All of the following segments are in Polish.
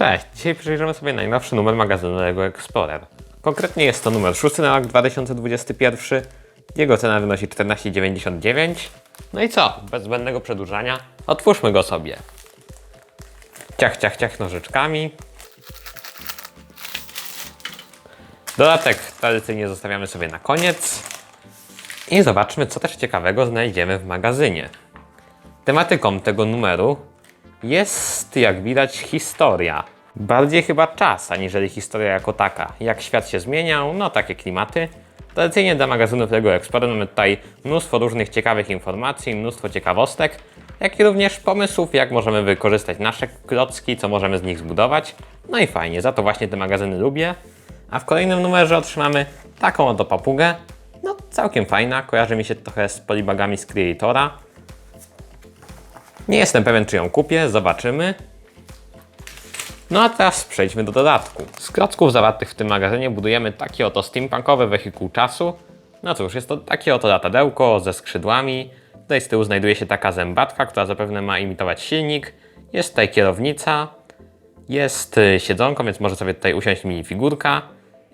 Cześć, dzisiaj przyjrzymy sobie najnowszy numer magazynu Lego Explorer. Konkretnie jest to numer 6 na rok 2021. Jego cena wynosi 14,99. No i co? Bez zbędnego przedłużania, otwórzmy go sobie. Ciach, ciach, ciach nożyczkami. Dodatek tradycyjnie zostawiamy sobie na koniec. I zobaczmy, co też ciekawego znajdziemy w magazynie. Tematyką tego numeru jest, jak widać, historia. Bardziej chyba czas, aniżeli historia jako taka. Jak świat się zmieniał, no takie klimaty. Tradycyjnie dla magazynów Lego Explorer mamy tutaj mnóstwo różnych ciekawych informacji, mnóstwo ciekawostek, jak i również pomysłów, jak możemy wykorzystać nasze klocki, co możemy z nich zbudować. No i fajnie, za to właśnie te magazyny lubię. A w kolejnym numerze otrzymamy taką oto papugę. No całkiem fajna, kojarzy mi się trochę z polibagami z Creatora. Nie jestem pewien, czy ją kupię, zobaczymy. No a teraz przejdźmy do dodatku. Z klocków zawartych w tym magazynie budujemy taki oto steampunkowy wehikuł czasu. No cóż, jest to takie oto latadełko ze skrzydłami. Tutaj z tyłu znajduje się taka zębatka, która zapewne ma imitować silnik. Jest tutaj kierownica. Jest y, siedzonko, więc może sobie tutaj usiąść minifigurka.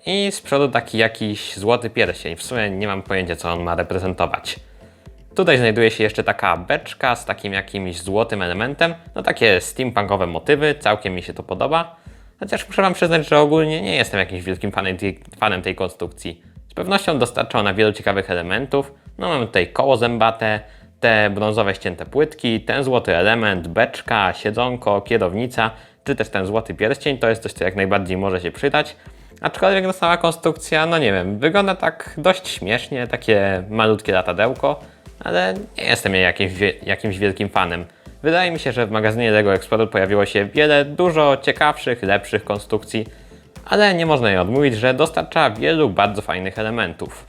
I z przodu taki jakiś złoty pierścień. W sumie nie mam pojęcia, co on ma reprezentować. Tutaj znajduje się jeszcze taka beczka z takim jakimś złotym elementem. No takie steampunkowe motywy, całkiem mi się to podoba. Chociaż muszę Wam przyznać, że ogólnie nie jestem jakimś wielkim fanem tej, konstrukcji. Z pewnością dostarcza ona wielu ciekawych elementów. No mamy tutaj koło zębate, te brązowe ścięte płytki, ten złoty element, beczka, siedzonko, kierownica, czy też ten złoty pierścień. To jest coś, co jak najbardziej może się przydać. Aczkolwiek no sama konstrukcja, no nie wiem, wygląda tak dość śmiesznie, takie malutkie latadełko, ale nie jestem jej jakimś, jakimś wielkim fanem. Wydaje mi się, że w magazynie Lego Explorer pojawiło się wiele dużo ciekawszych, lepszych konstrukcji, ale nie można jej odmówić, że dostarcza wielu bardzo fajnych elementów.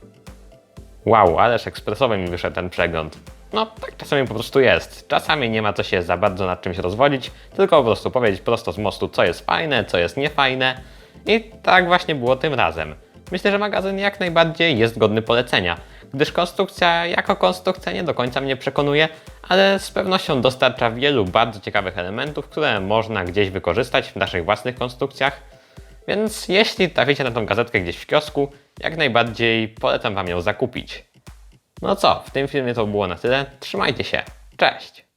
Wow, ależ ekspresowy mi wyszedł ten przegląd. No, tak czasami po prostu jest. Czasami nie ma co się za bardzo nad czymś rozwodzić, tylko po prostu powiedzieć prosto z mostu, co jest fajne, co jest niefajne. I tak właśnie było tym razem. Myślę, że magazyn jak najbardziej jest godny polecenia, gdyż konstrukcja jako konstrukcja nie do końca mnie przekonuje, ale z pewnością dostarcza wielu bardzo ciekawych elementów, które można gdzieś wykorzystać w naszych własnych konstrukcjach. Więc jeśli traficie na tą gazetkę gdzieś w kiosku, jak najbardziej polecam Wam ją zakupić. No co, w tym filmie to było na tyle. Trzymajcie się. Cześć!